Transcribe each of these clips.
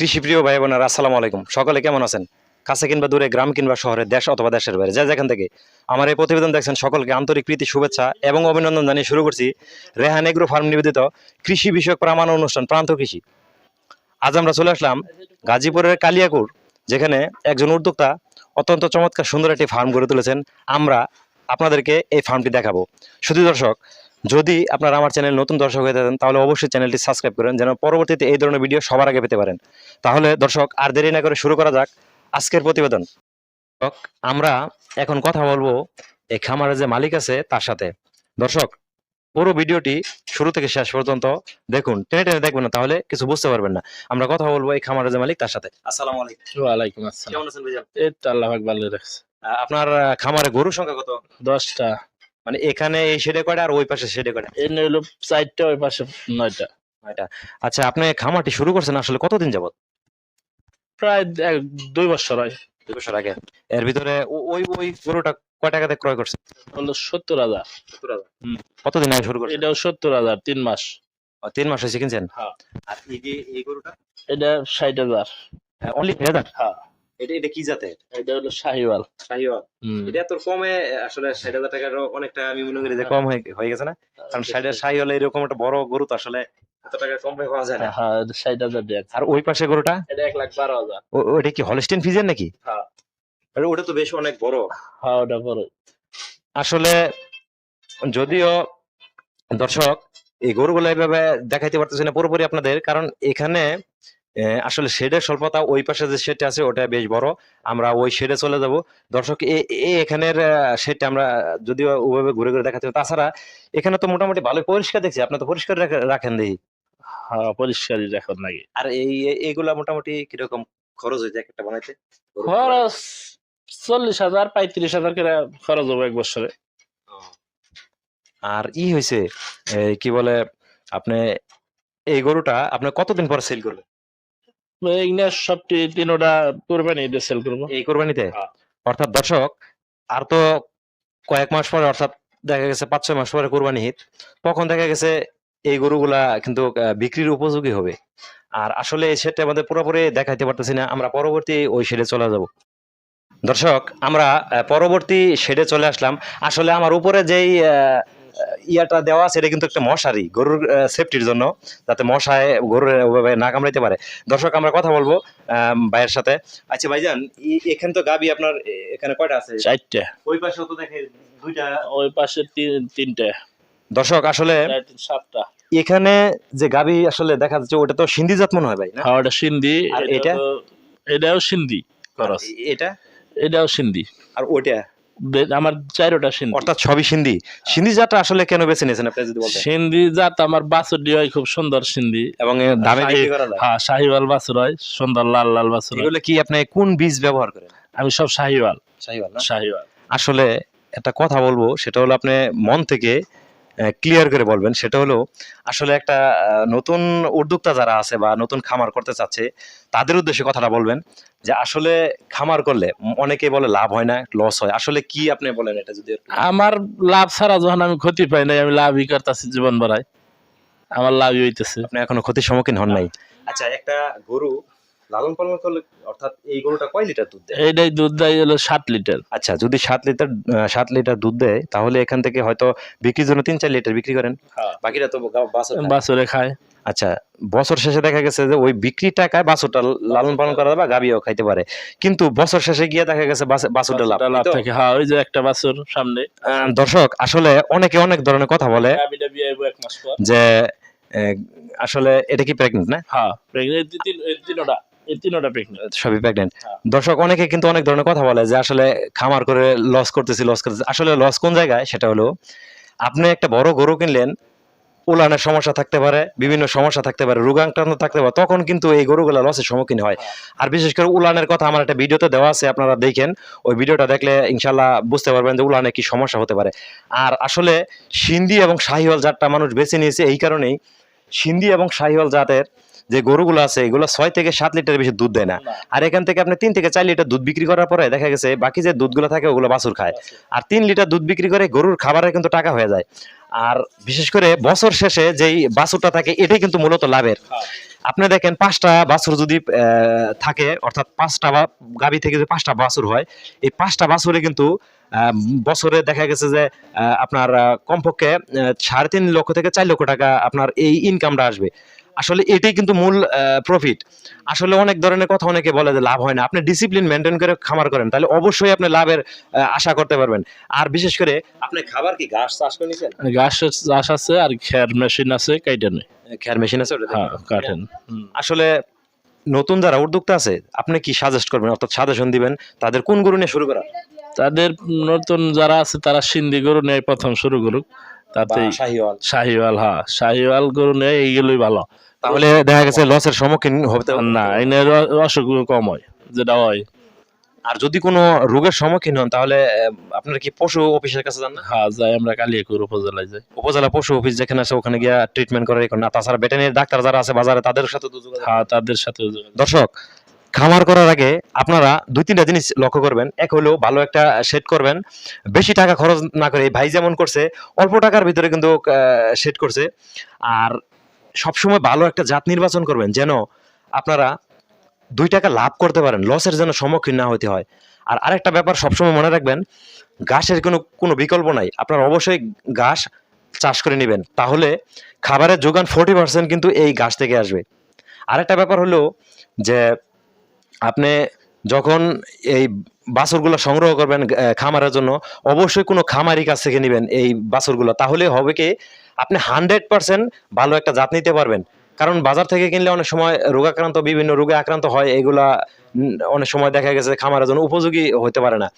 কৃষিপ্রিয় ভাই বোনেরা আসসালামু আলাইকুম। সকলে কেমন আছেন? কাছে কিংবা দূরে, গ্রাম কিংবা শহরে, দেশ অথবা দেশের বাইরে, যা যেখান থেকে। আমার এই প্রতিবেদন দেখছেন সকলকে আন্তরিক প্রীতি, শুভেচ্ছা এবং অভিনন্দন জানিয়ে শুরু করছি রেহান এগ্রো ফার্ম নিবেদিত কৃষি বিষয়ক প্রামাণ অনুষ্ঠান, প্রান্ত কৃষি। আজ আমরা চলে আসলাম গাজীপুরের কালিয়াকুর, যেখানে একজন উদ্যোক্তা অত্যন্ত চমৎকার সুন্দর একটি ফার্ম গড়ে তুলেছেন। আমরা আপনাদেরকে এই ফার্মটি দেখাবো। শুধু দর্শক যদি আপনারা আমার চ্যানেল নতুন দর্শক হয়ে থাকেন তাহলে অবশ্যই চ্যানেলটি সাবস্ক্রাইব করেন যেন পরবর্তীতে এই ধরনের ভিডিও সবার আগে পেতে পারেন। তাহলে দর্শক আর দেরি না করে শুরু করা যাক আজকের প্রতিবেদন। আমরা এখন কথা বলব এই খামারের যে মালিক আছে তার সাথে। দর্শক পুরো ভিডিওটি শুরু থেকে শেষ পর্যন্ত দেখুন। টেনে টেনে দেখবেন না তাহলে কিছু বুঝতে পারবেন না। আমরা কথা বলব এই খামারের যে মালিক তার সাথে। আসসালামু আলাইকুম। ওয়ালাইকুম আসসালাম। কেমন আছেন ভাইজান এই তো আল্লাহ পাক ভালো রাখছে। আপনার খামারে গরুর সংখ্যা কত? দশটা। মানে এখানে এই শেডে কয়টা আর ওই পাশে শেডে কয়টা এনে হলো চারটা ওই পাশে নয়টা। এটা আচ্ছা আপনি খামারটি শুরু করছেন আসলে কতদিন যাবত প্রায় এক- দুই বছর হয়। দুই বছর আগে। এর ভিতরে ও- ওই ওই গরুটা কয় টাকাতে ক্রয় করছেন হলো সত্তর হাজার। কতদিন আগে শুরু করছেন এটাও সত্তর হাজার তিন মাস। ও, তিন মাস হয়েছে কিনছেন? হ্যাঁ। আর এই যে এই গরুটা? এটা ষাট হাজার। অনলি হাজার? হ্যাঁ। এটা এটা কি জাতের? এটা হলো শাহিওয়াল। শাহিওয়াল। এটা তোর কমে আসলে ষাট হাজার টাকার অনেকটা আমি মনে করি যে কম হয়ে হয়ে গেছে না? কারণ ষাট শাহিওয়াল এরকম একটা বড় গরু তো আসলে এত টাকা কম পাওয়া যায় না। হ্যাঁ ষাট হাজার আর ওই পাশে গরুটা? এটা এক লাখ বারো হাজার। ওটা কি হলস্টেন ফিজের নাকি? হ্যাঁ। ওটা তো বেশ অনেক বড়। হ্যাঁ ওটা বড় আসলে যদিও দর্শক এই গরুগুলো এইভাবে দেখাইতে পারতেছি না পুরোপুরি আপনাদের কারণ এখানে আসলে শেডের স্বল্পতা ওই পাশে যে শেডটা আছে ওটা বেশ বড়। আমরা ওই শেডে চলে যাব। দর্শক এখানের শেডটা আমরা যদিও ওইভাবে ঘুরে ঘুরে দেখাতে তাছাড়া এখানে তো মোটামুটি ভালো পরিষ্কার দেখছি। আপনি তো পরিষ্কার রাখেন দেখি। হ্যাঁ পরিষ্কারই এখন নাকি? আর এই এ- এইগুলা মোটামুটি কীরকম খরচ হয়েছে এক একটা বানাইতে? খরচ চল্লিশ হাজার পঁয়ত্রিশ হাজার করে খরচ হবে এক বছরে। আর ই হয়েছে এই কি বলে আপনি এই গরুটা আপনি কতদিন পর সেল করবেন সবটি তিনোটা কোরবানি দিয়ে সেল করব। এই কোরবানিতে? হ্যাঁ। অর্থাৎ দর্শক আর তো কয়েক মাস পরে অর্থাৎ দেখা গেছে পাঁচ ছয় মাস পরে কোরবানি ঈদ তখন দেখা গেছে এই গরুগুলা কিন্তু বিক্রির উপযোগী হবে। আর আসলে সেটা আমাদের পুরোপুরি দেখাইতে পারতেছি না আমরা পরবর্তী ওই শেডে চলে যাব। দর্শক আমরা পরবর্তী শেডে চলে আসলাম। আসলে আমার উপরে যেই ইয়াটা দেওয়া সেটা কিন্তু একটা মশারি গরুর সেফটির জন্য যাতে মশায় গরুর ওভাবে না কামড়াইতে পারে। দর্শক আমরা কথা বলব ভাইয়ের সাথে। আচ্ছা ভাইজান এখানে তো গাবি আপনার এখানে কয়টা আছে? চারটে। ওই পাশেও তো দেখে দুইটা ওই পাশে তিন তিনটে। দর্শক আসলে সাতটা। এখানে যে গাবি আসলে দেখা যাচ্ছে ওটা তো সিন্ধি জাত মনে হয় ভাই না? হ্যাঁ ওটা সিন্ধি আর এটা এটা? এটাও সিন্ধি খরচ। এটা? এটাও সিন্ধি। আর ওইটা? বে- আমার চারোটা সিন্ধি। অর্থাৎ সবই সিন্ধি। সিন্ধি জাতটা আসলে কেন বেছে নিয়েছেন আপনি যদি বলেন সিন্ধি জাত আমার বাছুরটি হয় খুব সুন্দর সিন্ধি। এবং দামে হ্যাঁ শাহিওয়াল বাছুর হয় সুন্দর লাল লাল বাছুর এগুলো কি আপনি কোন বীজ ব্যবহার করেন? আমি সব শাহিওয়াল। শাহিওয়াল শাহিওয়াল। আসলে একটা কথা বলব সেটা হলো আপনি মন থেকে ক্লিয়ার করে বলবেন সেটা হলো আসলে একটা নতুন উদ্যোক্তা যারা আছে বা নতুন খামার করতে চাচ্ছে তাদের উদ্দেশ্যে কথাটা বলবেন যে আসলে খামার করলে অনেকে বলে লাভ হয় না লস হয়। আসলে কি আপনি বলেন এটা যদি আমার লাভ ছাড়া যখন আমি ক্ষতি পাই নাই আমি লাভই করতেছি জীবন ভরাই আমার লাভই হইতেছে। আপনি এখনও ক্ষতির সম্মুখীন হন নাই। আচ্ছা একটা গরু লালন পালন করলে অর্থাৎ এই গরুটা কয় লিটার দুধ দেয়? এইটাই দুধ দেয় হলো সাত লিটার। আচ্ছা যদি সাত লিটার সাত লিটার দুধ দেয় তাহলে এখান থেকে হয়তো বিক্রির জন্য তিন চার লিটার বিক্রি করেন। হ্যাঁ। বাকিটা তো বাছুর খায়। আচ্ছা বছর শেষে দেখা গেছে যে ওই বিক্রির টাকায় বাছুরটা লালন পালন করা যাবে গাবিও খাইতে পারে। কিন্তু বছর শেষে গিয়ে দেখা গেছে বাছুরটা লাভ থাকে। হ্যাঁ ওই যে একটা বাছুর সামনে। দর্শক আসলে অনেকে অনেক ধরনের কথা বলে পর। যে আসলে এটা কি প্রেগনেন্ট না? হ্যাঁ এই তিনোটা। এই তিনোটা প্রেগনেন্ট সবই প্রেগনেন্ট হ্যাঁ। দর্শক অনেকে কিন্তু অনেক ধরনের কথা বলে যে আসলে খামার করে লস করতেছি লস করতেছি। আসলে লস কোন জায়গায়? সেটা হলো আপনি একটা বড় গরু কিনলেন উলানের সমস্যা থাকতে পারে বিভিন্ন সমস্যা থাকতে পারে রোগাক্রান্ত থাকতে পারে তখন কিন্তু এই গরুগুলো লসের সম্মুখীন হয়। আর বিশেষ করে উলানের কথা আমার একটা ভিডিওতে দেওয়া আছে আপনারা দেখেন। ওই ভিডিওটা দেখলে ইনশাল্লাহ বুঝতে পারবেন যে উলানে কি সমস্যা হতে পারে। আর আসলে সিন্ধি এবং শাহিওয়াল জাতটা মানুষ বেছে নিয়েছে এই কারণেই। সিন্ধি এবং শাহিওয়াল জাতের যে গরুগুলো আছে এগুলো ছয় থেকে সাত লিটার বেশি দুধ দেয় না। আর এখান থেকে আপনি তিন থেকে চার লিটার দুধ বিক্রি করার পরে দেখা গেছে বাকি যে দুধগুলো থাকে ওগুলো বাছুর খায়। আর তিন লিটার দুধ বিক্রি করে গরুর খাবারে কিন্তু টাকা হয়ে যায়। আর বিশেষ করে বছর শেষে যেই বাছুরটা থাকে এটাই কিন্তু মূলত লাভের। আপনি দেখেন পাঁচটা বাছুর যদি থাকে অর্থাৎ পাঁচটা বা গাবি থেকে যদি পাঁচটা বাছুর হয় এই পাঁচটা বাছুরে কিন্তু বছরে দেখা গেছে যে আপনার কমপক্ষে সাড়ে তিন লক্ষ থেকে চার লক্ষ টাকা আপনার এই ইনকামটা আসবে। আসলে এটাই কিন্তু মূল প্রফিট আসলে অনেক ধরনের কথা অনেকে বলে যে লাভ হয় না। আপনি ডিসিপ্লিন মেনটেন করে খামার করেন তাহলে অবশ্যই আপনি লাভের আশা করতে পারবেন। আর বিশেষ করে আপনি খাবার কি ঘাস চাষ করে নিছেন? ঘাসের চাষ আছে আর খের মেশিন আছে কাইটা নেই। খেয়ার মেশিন আছে ওটা হ্যাঁ কাটেন আসলে নতুন যারা উদ্যোক্তা আছে আপনি কি সাজেস্ট করবেন? অর্থাৎ সাজেশন দিবেন তাদের কোন গরু নিয়ে শুরু করা? তাদের নতুন যারা আছে তারা সিন্ধি গরু নিয়ে প্রথম শুরু করুক। তাতে শাহিওয়াল। শাহিওয়াল হ্যাঁ শাহিওয়াল গরু নিয়ে এইগুলোই ভালো। তাহলে দেখা গেছে লসের সম্মুখীন হতে না অসুখ কম হয় যেটা হয়। আর যদি কোনো রোগের সম্মুখীন হন তাহলে আপনারা কি পশু অফিসের কাছে যান হ্যাঁ যাই আমরা কালিয়াকুর উপজেলায় যাই। উপজেলা পশু অফিস যেখানে আছে ওখানে গিয়ে ট্রিটমেন্ট করে এখন না তাছাড়া ভেটেরিনারি ডাক্তার যারা আছে বাজারে তাদের সাথে হ্যাঁ তাদের সাথে দর্শক খামার করার আগে আপনারা দুই তিনটা জিনিস লক্ষ্য করবেন। এক হলো ভালো একটা সেট করবেন। বেশি টাকা খরচ না করে ভাই যেমন করছে অল্প টাকার ভিতরে কিন্তু সেট করছে। আর সবসময় ভালো একটা জাত নির্বাচন করবেন যেন আপনারা দুই টাকা লাভ করতে পারেন লসের যেন সম্মুখীন না হতে হয়। আর আরেকটা ব্যাপার সবসময় মনে রাখবেন, ঘাসের কোনো কোনো বিকল্প নাই। আপনারা অবশ্যই ঘাস চাষ করে নেবেন, তাহলে খাবারের যোগান ফোর্টি পার্সেন্ট কিন্তু এই ঘাস থেকে আসবে। আরেকটা ব্যাপার হলো যে আপনি যখন এই বাছুরগুলো সংগ্রহ করবেন খামারের জন্য। অবশ্যই কোনো খামারি কাছ থেকে নেবেন এই বাছুরগুলো। তাহলে হবে কি, আপনি হান্ড্রেড পার্সেন্ট ভালো একটা জাত নিতে পারবেন। কারণ বাজার থেকে কিনলে অনেক সময় রোগাক্রান্ত, বিভিন্ন রোগে আক্রান্ত হয়, এগুলা অনেক সময় দেখা গেছে খামারের জন্য উপযোগী হতে পারে না।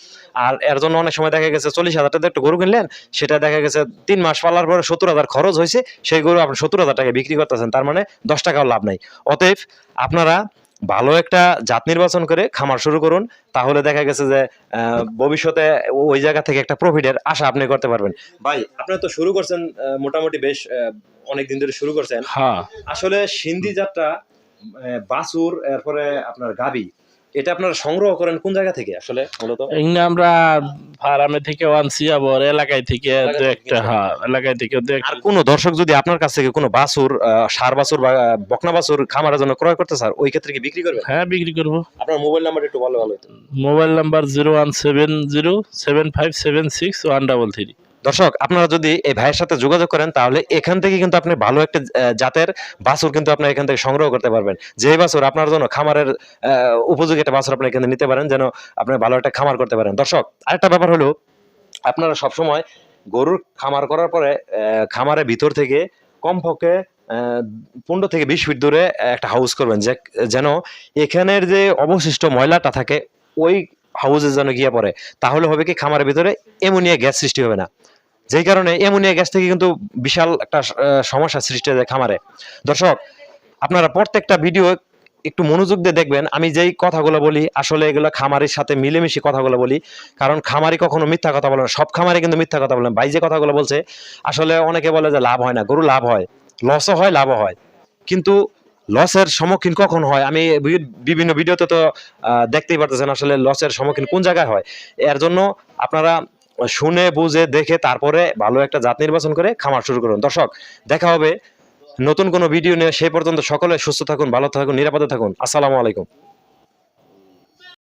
আর এর জন্য অনেক সময় দেখা গেছে চল্লিশ হাজার টাকা একটা গরু কিনলেন, সেটা দেখা গেছে তিন মাস পালার পরে সত্তর হাজার খরচ হয়েছে, সেই গরু আপনি সত্তর হাজার টাকা বিক্রি করতেছেন, তার মানে দশ টাকাও লাভ নাই। অতএব আপনারা ভালো একটা জাত নির্বাচন করে খামার শুরু করুন তাহলে দেখা গেছে যে আহ, ভবিষ্যতে ওই জায়গা থেকে একটা প্রফিটের আশা আপনি করতে পারবেন। ভাই আপনি তো শুরু করছেন মোটামুটি বেশ অনেক দিন ধরে শুরু করছেন। হ্যাঁ। আসলে সিন্ধি জাতটা বাসুর বাছুর এরপরে আপনার গাবি এটা আপনারা সংগ্রহ করেন কোন জায়গা থেকে আসলে মূলত? এখানে আমরা ফার্মে থেকে আনছি আবার এলাকায় থেকে দু একটা হ্যাঁ এলাকায় থেকে দু আর কোনো দর্শক যদি আপনার কাছ থেকে কোনো বাছুর আহ, ষাঁড় বাছুর বা বকনা বাছুর খামারের জন্য ক্রয় করতে স্যার ওই ক্ষেত্রে কি বিক্রি করবেন? হ্যাঁ বিক্রি করব। আপনার মোবাইল নাম্বার একটু ভালো ভালো mobile number zero one seven zero seven five seven six one double three. দর্শক, আপনারা যদি এই ভাইয়ের সাথে যোগাযোগ করেন, তাহলে এখান থেকে কিন্তু আপনি ভালো একটা জাতের বাছুর কিন্তু আপনি এখান থেকে সংগ্রহ করতে পারবেন। যে বাছুর আপনার জন্য খামারের উপযোগী একটা বাছুর আপনি এখানে নিতে পারেন, যেন আপনি ভালো একটা খামার করতে পারেন। দর্শক, আরেকটা ব্যাপার হলো, আপনারা সবসময় গরুর খামার করার পরে খামারের ভিতর থেকে কমপক্ষে পনেরো থেকে বিশ ফিট দূরে একটা হাউস করবেন, যে, যেন এখানের যে অবশিষ্ট ময়লাটা থাকে, ওই হাউসে যেন গিয়ে পড়ে, তাহলে হবে কি খামারের ভিতরে এমোনিয়া গ্যাস সৃষ্টি হবে না। যেই কারণে এমোনিয়া গ্যাস থেকে কিন্তু বিশাল একটা সমস্যা সৃষ্টি হয়ে যায় খামারে। দর্শক, আপনারা প্রত্যেকটা ভিডিও একটু মনোযোগ দিয়ে দেখবেন, আমি যেই কথাগুলো বলি, আসলে এগুলো খামারের সাথে মিলেমিশে কথাগুলো বলি। কারণ খামারি কখনো মিথ্যা কথা বলে না, সব খামারে কিন্তু মিথ্যা কথা বলে ভাই যে কথাগুলো বলছে, আসলে অনেকে বলে যে লাভ হয় না, গরু লাভ হয় লসও হয়, লাভও হয়। কিন্তু লসের সম্মুখীন কখন হয়? আমি বিভিন্ন ভিডিওতে তো দেখতেই পারতেছেন আসলে লসের সম্মুখীন কোন জায়গায় হয়। এর জন্য আপনারা শুনে, বুঝে, দেখে, তারপরে ভালো একটা জাত নির্বাচন করে খামার শুরু করুন। দর্শক, দেখা হবে। নতুন কোনো ভিডিও নিয়ে সেই পর্যন্ত সকলে সুস্থ থাকুন, ভালো থাকুন, নিরাপদে থাকুন। আসসালামু আলাইকুম।